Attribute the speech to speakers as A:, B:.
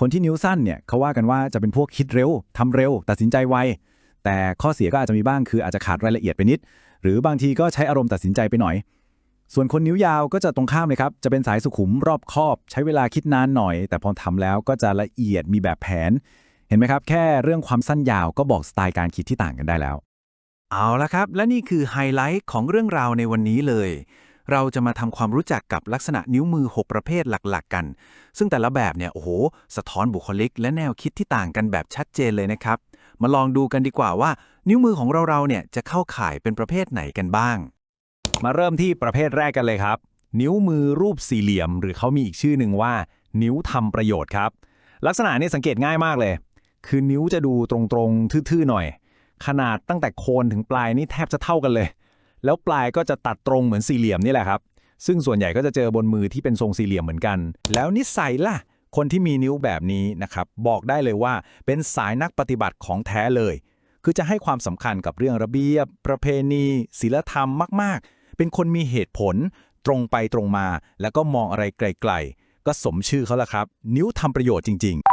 A: คนที่นิ้วสั้นเนี่ยเขาว่ากันว่าจะเป็นพวกคิดเร็วทำเร็ว ตัดสินใจไว แต่ข้อเสียก็อาจจะมีบ้างคืออาจจะขาดรายละเอียดไปนิด หรือบางทีก็ใช้อารมณ์ตัดสินใจไปหน่อย ส่วนคนนิ้วยาวก็จะตรงข้ามเลยครับ จะเป็นสายสุขุมรอบคอบ ใช้เวลาคิดนานหน่อย แต่พอทำแล้วก็จะละเอียดมีแบบแผน เห็นไหมครับ แค่เรื่องความสั้นยาวก็บอกสไตล์การคิดที่ต่างกันได้แล้ว
B: เอาละครับ และนี่คือไฮไลท์ของเรื่องราวในวันนี้เลย เราจะมาทำความรู้จักกับลักษณะนิ้วมือ 6 ประเภทหลักๆ กัน ซึ่งแต่ละแบบเนี่ยโอ้โห สะท้อนบุคลิก และแนวคิดที่ต่างกันแบบชัดเจนเลยนะครับ มาลองดูกันดีกว่าว่า นิ้วมือของเราๆเนี่ยจะเข้าข่ายเป็นประเภทไหนกันบ้าง
C: มาเริ่มที่ประเภทแรกกันเลยครับ นิ้วมือรูปสี่เหลี่ยม หรือเขามีอีกชื่อหนึ่งว่า นิ้วทำประโยชน์ครับ ลักษณะนี้สังเกตง่ายมากเลย คือนิ้วจะดูตรงๆทื่อๆหน่อย ขนาดตั้งแต่โคนถึงปลายนี่แทบจะเท่ากันเลย แล้วปลายก็จะตัดตรงเหมือนสี่เหลี่ยมนี่แหละครับ ซึ่งส่วนใหญ่ก็จะเจอบนมือที่เป็นทรงสี่เหลี่ยมเหมือนกัน แล้วนิสัยล่ะ คนที่มีนิ้วแบบนี้นะครับ บอกได้เลยว่าเป็นสายนักปฏิบัติของแท้เลย คือจะให้ความสำคัญกับเรื่องระเบียบ ประเพณีศีลธรรมมาก ๆ เป็นคนมีเหตุผล ตรงไปตรงมา แล้วก็มองอะไรไกล ๆ ก็สมชื่อเขาละครับ นิ้วทำประโยชน์จริง ๆ